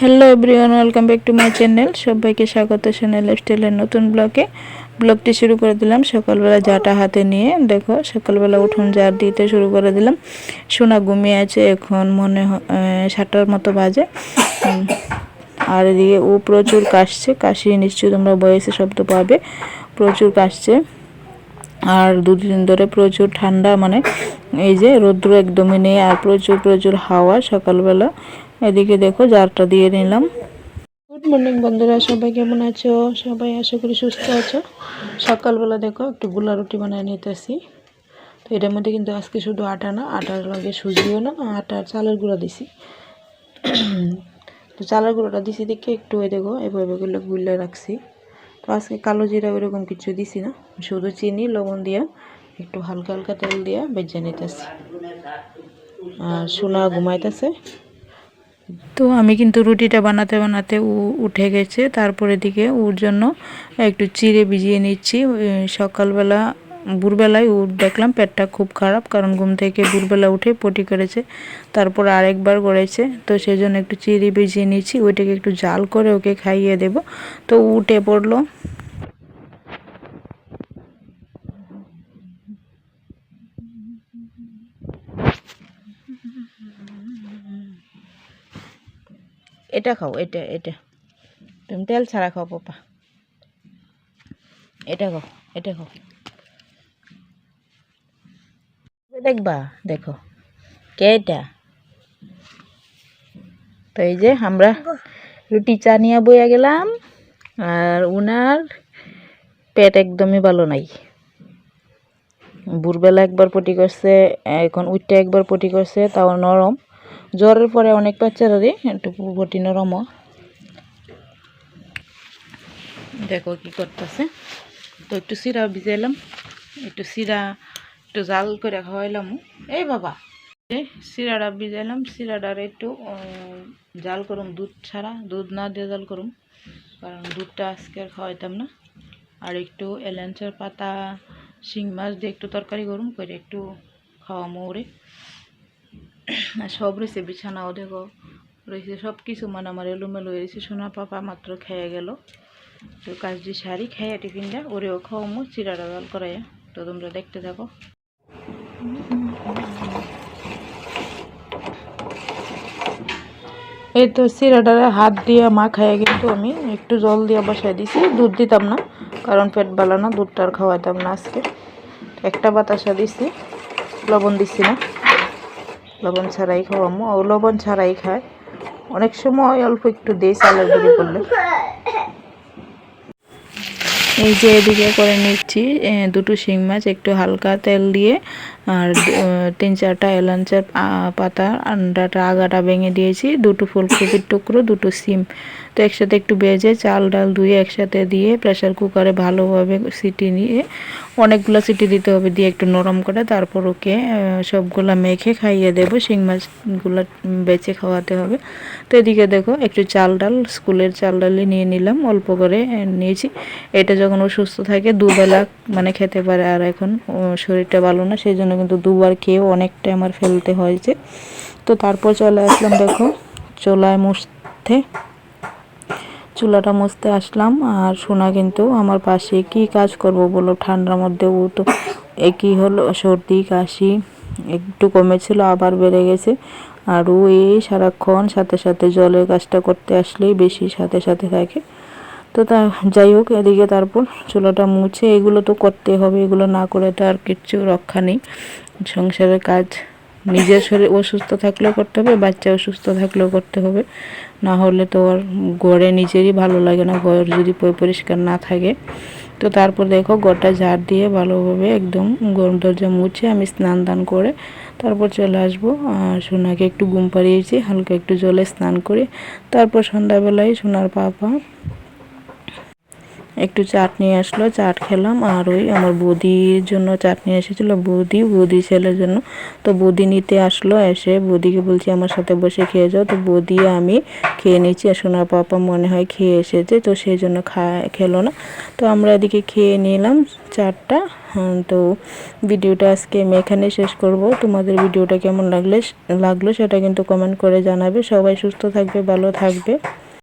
Hello everyone welcome back to my channel সবাইকে স্বাগত সোনাল লাইফস্টাইলের নতুন ব্লগে ব্লগটি শুরু করে দিলাম সকালবেলা জাটা হাতে নিয়ে। দেখো, সকালবেলা উঠুন জার দিতে শুরু করে দিলাম। সোনা ঘুমিয়ে আছে এখন, মনে সাতটার মতো বাজে। আর এদিকে ও প্রচুর কাশছে। কাশি নিশ্চয়ই তোমরা বয়সে শব্দ পাবে। প্রচুর কাশছে। আর দুদিন ধরে প্রচুর ঠান্ডা মানে এই যে রৌদ্র একদমই নেই আর প্রচুর প্রচুর হাওয়া সকালবেলা। এদিকে দেখো জারটা দিয়ে নিলাম। গুড মর্নিং বন্ধুরা, সবাই কেমন আছো? সবাই আশা করি সুস্থ আছো। সকালবেলা দেখো একটু গুলা রুটি বানিয়ে নিতেছি। তো এটার মধ্যে কিন্তু আজকে শুধু আটা না, আটার লগে সুজিও না, আটার চালের গুঁড়া দিছি। তো চালের গুঁড়োটা দিছি দেখে একটু ওই দেখো, এভাবে গুলো গুলে রাখছি। তো আজকে কালো জিরা ওইরকম কিছু দিছি না, শুধু চিনি, লবণ দিয়া, একটু হালকা হালকা তেল দিয়া বেজে নিতেছি। আর সোনা ঘুমাইতেছে। তো আমি কিন্তু রুটিটা বানাতে বানাতে ও উঠে গেছে, তারপরে দিকে ওর জন্য একটু চিড়ে ভিজিয়ে নিচ্ছি সকালবেলা ভোরবেলায় দেখলাম, পেটটা খুব খারাপ, কারণ ঘুম থেকে ভোরবেলা উঠে পটি করেছে, তারপর আরেকবার করেছে, তো সেই জন্য একটু চিড়ে ভিজিয়ে নিয়েছি, ওইটাকে একটু জাল করে ওকে খাইয়ে দেব, তো উঠে পড়ল। এটা খাও, এটা এটা। তুমি তেল ছাড়া খাও, পাপা। এটা খাও এটা খাও। দেখবা? দেখো। কে এটা তো এই যে আমরা রুটি চা নিয়ে বইয়া গেলাম, আর উনার পেট একদমই ভালো নাই। ভোরবেলা একবার পটি করছে, এখন উঠতে একবার পটি করছে, তাও নরম। জ্বরের পরে অনেক বাচ্চারারই একটু পটি নরম। হয়। দেখো কি করতেছে। তো একটু সিরা ভিজাইলাম, একটু সিরা একটু জাল করে খাওয়াইলাম। এই বাবা সিরাটা ভিজাইলাম। সিরাটার একটু জাল করুম, দুধ ছাড়া, দুধ না দিয়ে জাল করুম। কারণ দুধটা আজকে খাওয়াইতাম না। আর একটু এলাঞ্চের পাতা, শিং মাছ দিয়ে একটু তরকারি গরম করে একটু খাওয়া মোড়ে আর সব রয়েছে বিছানাও দেখো, রয়েছে সব কিছু মানে আমার এলোমেলো হয়েছে সোনা পাপা মাত্র খেয়ে গেল। তো কাজটি শাড়ি খেয়ে টিফিনটা, ওরেও খাওয়ামো চিরাটা জাল করাইয়া। তো তোমরা দেখতে থাকো। এই তো সিরাটারে হাত দিয়ে মা খাইয়ে কিন্তু আমি একটু জল দিয়ে বসাই দিছি। দুধ দিতাম না, কারণ পেট বালা না, দুধটা আর খাওয়াইতাম না আজকে। একটা বাতাসা দিছি, লবণ দিছি না। লবণ ছাড়াই খাওয়ামো। ও লবণ ছাড়াই খায়। অনেক সময় অল্প একটু দেই চালের গুঁড়ি করলে। এই যে এদিকে করে নিচ্ছি দুটো শিং মাছ, একটু হালকা তেল দিয়ে, আর তিন চারটা এলাঞ্চের পাতা, আন্ডাটা, আগাটা ভেঙে দিয়েছি, দুটো ফুলকপির টুকরো, দুটো সিম। তো একসাথে একটু ভেজে চাল ডাল ধুয়ে একসাথে দিয়ে প্রেশার কুকারে ভালোভাবে সিটি নিয়ে অনেকগুলো সিটি দিতে হবে, দিয়ে একটু নরম করে তারপর ওকে সবগুলা মেখে খাইয়ে দেবো, শিং মাছগুলো বেছে খাওয়াতে হবে। তো এদিকে দেখো একটু চাল ডাল, স্কুলের চাল ডালই নিয়ে নিলাম, অল্প করে নিয়েছি। এটা যখন ও সুস্থ থাকে দুবেলা মানে খেতে পারে, আর এখন শরীরটা ভালো না সেই জন্য কিন্তু দুবার খেয়েও অনেকটা আমার ফেলতে হয়েছে। তো তারপর চলে আসলাম দেখো চোলায় মুছতে চুলাটা মুছতে আসলাম আর সোনা কিন্তু আমার পাশে কি কাজ করব বলো? ঠান্ডার মধ্যে ও তো একই হলো? সর্দি, কাশি একটু কমেছিল, আবার বেড়ে গেছে। আর ও এই সারাক্ষণ সাথে সাথে জলের কাজটা করতে আসলেই বেশি সাথে সাথে থাকে। তো তা যাই হোক, এদিকে তারপর চুলাটা মুছে এগুলো তো করতে হবে, এগুলো না করে তো আর কিচ্ছু রক্ষা নেই। সংসারের কাজ নিজের শরীর অসুস্থ থাকলেও করতে হবে, বাচ্চা অসুস্থ থাকলেও করতে হবে। না হলে তো আর ঘরে নিজেরই ভালো লাগে না ঘর যদি পরিষ্কার না থাকে। তো তারপর দেখো ঘরটা ঝাড় দিয়ে ভালোভাবে একদম গরম দরজা মুছে আমি স্নান দান করে তারপর চলে আসব। আর সোনাকে একটু ঘুম পাড়িয়েছি, হালকা একটু জলে স্নান করে তারপর সন্ধ্যাবেলায় সোনার পাপা একটু চাট নিয়ে আসলো চাট খেলাম। আর ওই আমার বৌদির জন্য চাট নিয়ে এসেছিল বৌদি বৌদি ছেলের জন্য। তো বৌদি নিতে আসলো এসে বৌদিকে বলছি আমার সাথে বসে খেয়ে যাও। তো বৌদি আমি খেয়ে নিচ্ছি। আর সোনার পাপা মনে হয় খেয়ে এসেছে তো সেই জন্য খেলো না। তো আমরা এদিকে খেয়ে নিলাম চাটটা। হ্যাঁ, তো ভিডিওটা আজকে আমি এখানে শেষ করব। তোমাদের ভিডিওটা কেমন লাগলে লাগল সেটা কিন্তু কমেন্ট করে জানাবে। সবাই সুস্থ থাকবে ভালো থাকবে।